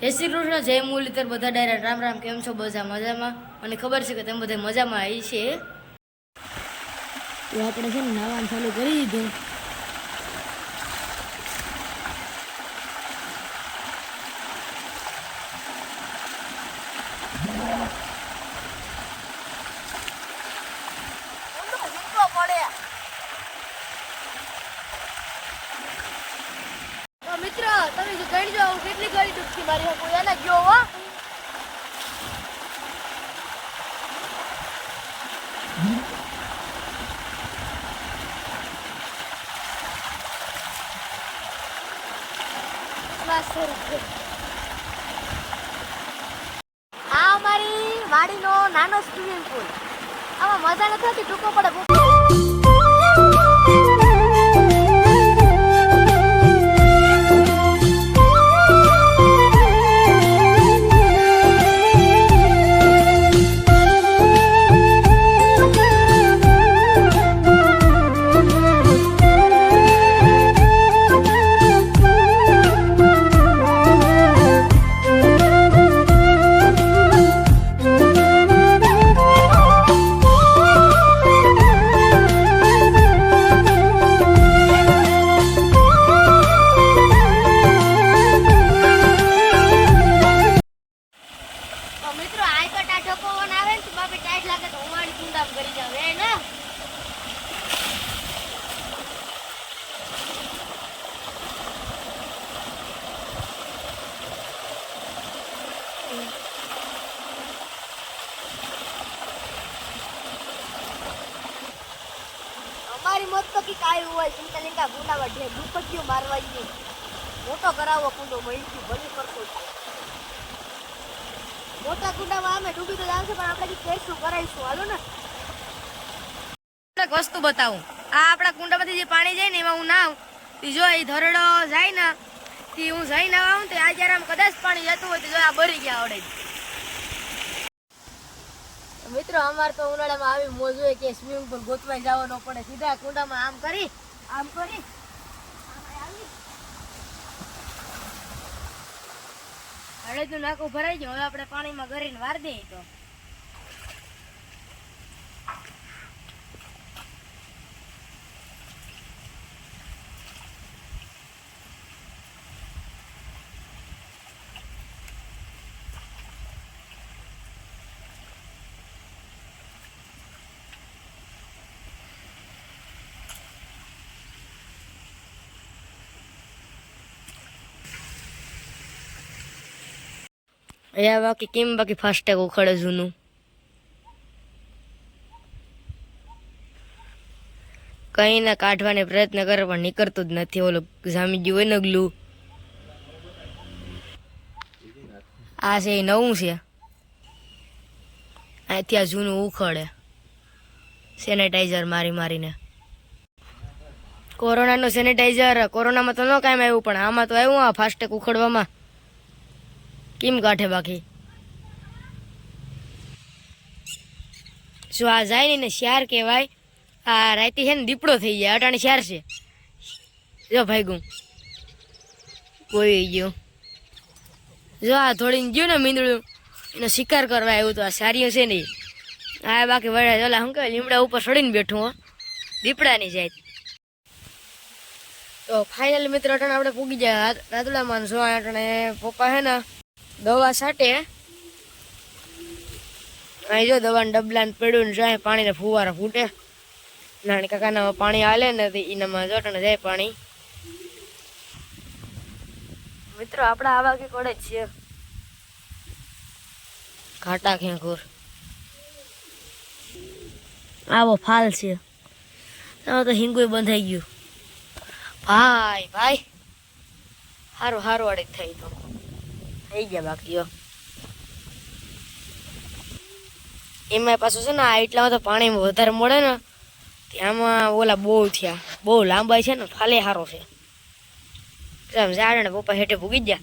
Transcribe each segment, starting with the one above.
જય શ્રી કૃષ્ણ, જય મુરલીધર, બધા ડાયરા રામ રામ, કેમ છો? બધા મજામાં? મને ખબર છે કે તમે બધા મજામાં આવી છે. તો આપણે છે ને નાવાનું ચાલુ કરી દીધું તો મિત્ર તમે જો ગણજો હું કેટલી ગળી ડૂબકી મારી શકું એને ગયો હો. આ અમારી વાડીનો નાનો સ્વિમિંગ પુલ આમાં મજા નથી આવતી ટૂંકો પડે બાપે ટાઈટ લાગે તો ઉમાડી કુંડામ કરી જાવ ને? અમારી મત તો કી કાયું હોય ચિંતા લીકા ગુંડા વઢે દુપટ્ટીઓ મારવાની મોટો કરાવો કુંડો મહિનથી ભલે કરતો છે મોટા કુંડામાં અમે ડૂબી તો જાવ પણ આપણે કેસું કરાવીશું હાલો ને. એક વસ્તુ બતાવું. આ આપણા કુંડામાંથી જે પાણી જાય ને એમાં હું નાવ તે જો એ ધરડો જાય ને તે હું જઈ ના આવું તે આ જ્યારે આમ કદાચ પાણી જતું હોય તો જો આ ભરી ગયા આવડે. મિત્રો અમાર તો ઉનાળામાં આવી મોજ હોય કે સ્વિમિંગ પુલ ગોતવાઈ જવાનો પડે. સીધા કુંડામાં આમ કરી આમ કરી. હળેજનું નાખું ભરાઈ ગયું. હવે આપણે પાણીમાં ગરીને વાર દઈએ તો. અહીંયા બાકી કેમ બાકી ફાસ્ટેગ ઉખડે જૂનું? કઈ ના કાઢવાને પ્રયત્ન કરે, પણ નીકળતું જ નથી. ઓલો જામી ગયું હોય ને ગ્લુ આ છે એ નવું છે. અહીંથી આ જૂનું ઉખડે. સેનેટાઈઝર મારી મારીને. કોરોનાનું સેનેટાઈઝર, કોરોનામાં તો ન કાંઈ આવ્યું, પણ આમાં તો આવ્યું આ ફાસ્ટેગ ઉખડવામાં. કેમ કાઢે બાકી. જો આ જાય ને એને શ્યાર કહેવાય, આ રાતે છે ને દીપડો થઈ જાય, અટાણે શિયાર છે. જો ભાઈ કોઈ ગયો. જો આ થોડી ગયું ને મીંદડું, એનો શિકાર કરવા આવ્યું તો આ સારીઓ છે નહીં આ બાકી વડા ઓલા શું કહેવાય, લીમડા ઉપર ચડીને બેઠું હો. દીપડાની જાય. તો ફાઇનલ મિત્ર અટાણે આપણે પૂગી જાય. રાતડામાં જો અટાણે પપ્પા હે ને દવા છાંટે. અહીં જો દવાને ડબલાને પડ્યું ને જાય, પાણીને ફુવારા ફૂટે. નાની કાકાના પાણી હાલે ને તો એનામાં જોટને જાય પાણી. મિત્રો, આપણા આવા કે કોડે છે ઘાટા ખેંખુર આવો ફાલ છે. તો હિંગુય બંધાઈ ગયું. ભાઈ ભાઈ. સારું સારું અડે થઈ તો થઈ ગયા બાકી એમાં પાછું છે ને આ એટલામાં તો પાણી વધારે મળે ને, ત્યાંમાં ઓલા બહુ થયા. બહુ લાંબા છે ને, ફાલે સારો છે. પપ્પા હેઠે ભૂગી ગયા.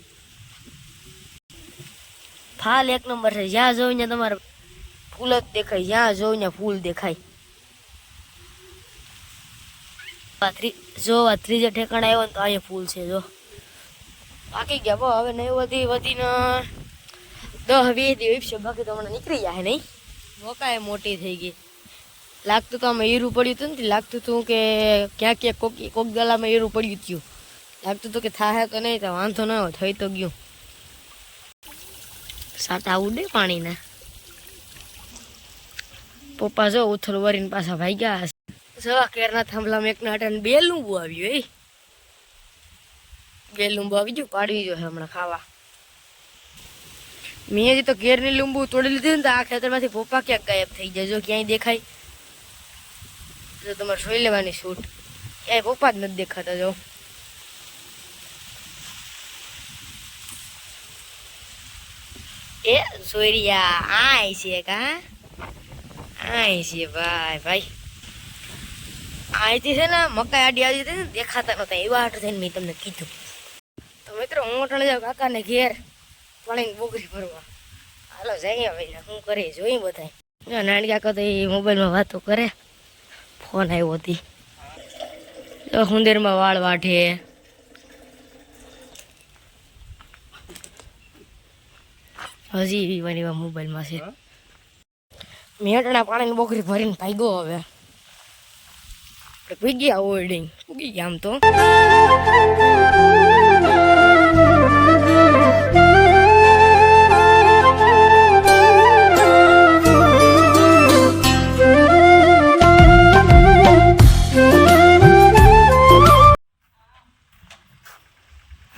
ફાલ એક નંબર છે. જ્યાં જોઉં તમારે ફૂલ જ દેખાય. જ્યાં જોઉં ને ફૂલ દેખાય. જો આ ત્રીજે ઠેકાણા આવ્યો ને તો અહીંયા ફૂલ છે, જો. પાકી ગયા બો હવે નહીં વધી વધીને દસ વીસ દિવસ છે, બાકી તો હમણાં નીકળી જાય નહીં? મોકાએ મોટી થઈ ગઈ. લાગતું તો આમાં હીરું પડ્યું હતું ને લાગતું હતું કે ક્યાંક ક્યાં કોક કોક ગલામાં હીરું પડ્યું હતું લાગતું હતું કે થાય તો નહીં, તો વાંધો ન થઈ તો ગયું. સાટા ઉડે પાણીના. પપ્પા જો ઉથલ વરીને પાછા ભાઈ ગયા સવા કેરના થાંભલામાં એક નાટાને બે લીંબુ આવ્યું, એ. બે લીંબુ આવી ગયું પાડવી જોઈએ હમણાં ખાવા. મેં હજી તો કેરની લીંબુ તોડી લીધી ને તો આ ખેતરમાંથી પપ્પા ક્યાંક ગાયબ થઈ જાય. જો ક્યાંય દેખાય, તો તમારે જોઈ લેવાની શૂટ. ક્યાંય પપ્પા જ નથી દેખાતા, જો. એ સોયરિયા, આય છે કા આય છે, ભાઈ ભાઈ. અહીંથી છે ને, મકાઈ આડી આવી હતી દેખાતા નતા. એવા હાટ થઈને મેં તમને કીધું. મિત્રો હું અટણ જાઉં કાકાને ઘેર પાણીની બોગરી ભરવા. હાલો જઈએ ભાઈ, શું કરે જોઈ બધા નાની કાકા તો એ મોબાઈલમાં વાતો કરે. ફોન આવ્યો હતી હુંદેરમાં વાળ વાઢે. હજી એવા એવા મોબાઈલમાં છે. મેટણા પાણીની બોકરી ભરીને ભાગ્યો હવે. આપણે પી ગયા ઓરડિંગ ઉગી ગયા આમ તો.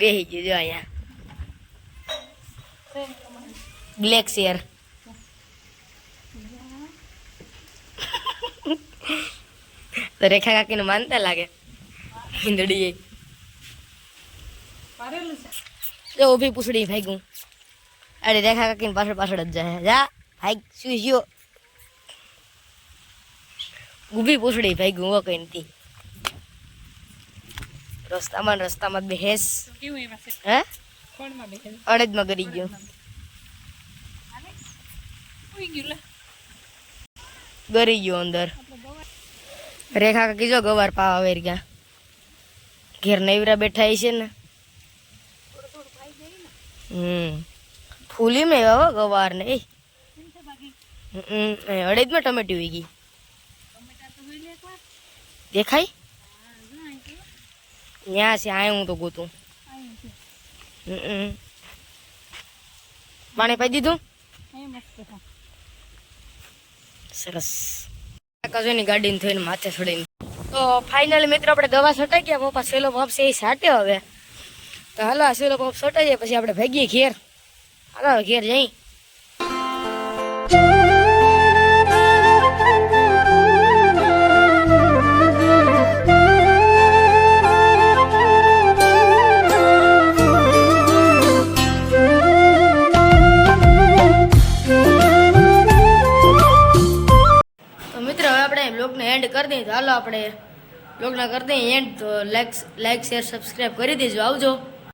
બેસી ગયું જો અહીંયા. બ્લેક શેર તો રેખા કાકીને માનતા લાગે. હિંદડી જો ઊભી પૂછડી ભાગ્યું. અરે રેખા કાકીને પાછળ પાછળ જ જાય. જા ભાઈ શું શિયો ઊભી પૂછડી ભાગ્યું, હો કઈ નથી. રસ્તામાં રસ્તામાં બેહેસ હે? અડદમાં કરી ગયો. ગરી ગયો અંદર. રેખા કાકી જો ગવાર પાવા વેર ગયા. ઘેર નૈવરા બેઠા છે ને. હમ. ફૂલી મેં હો ગવાર ને એ. હમ અડદમાં ટમેટી ઉઈ ગઈ. દેખાય? ત્યાં છે આ હું તો ગોતું. પાણી પાઈ દીધું? સરસ. કાકાજોની ગાડીને થઈને માથે છોડીને તો ફાઇનલી મિત્રો, આપણે દવા છટાઈ ગયા પપ્પા સેલો પપ છે, એ સાટે હવે. તો હાલો, આ સેલો પપ છટાઈ જાય પછી આપણે ભેગીએ ઘેર. હાલો, ઘેર જઈ. દઈએ તો હાલો આપણે બ્લોગના કરી દઈએ. એન્ડ તો લાઈક લાઈક શેર સબસ્ક્રાઈબ કરી દેજો. આવજો.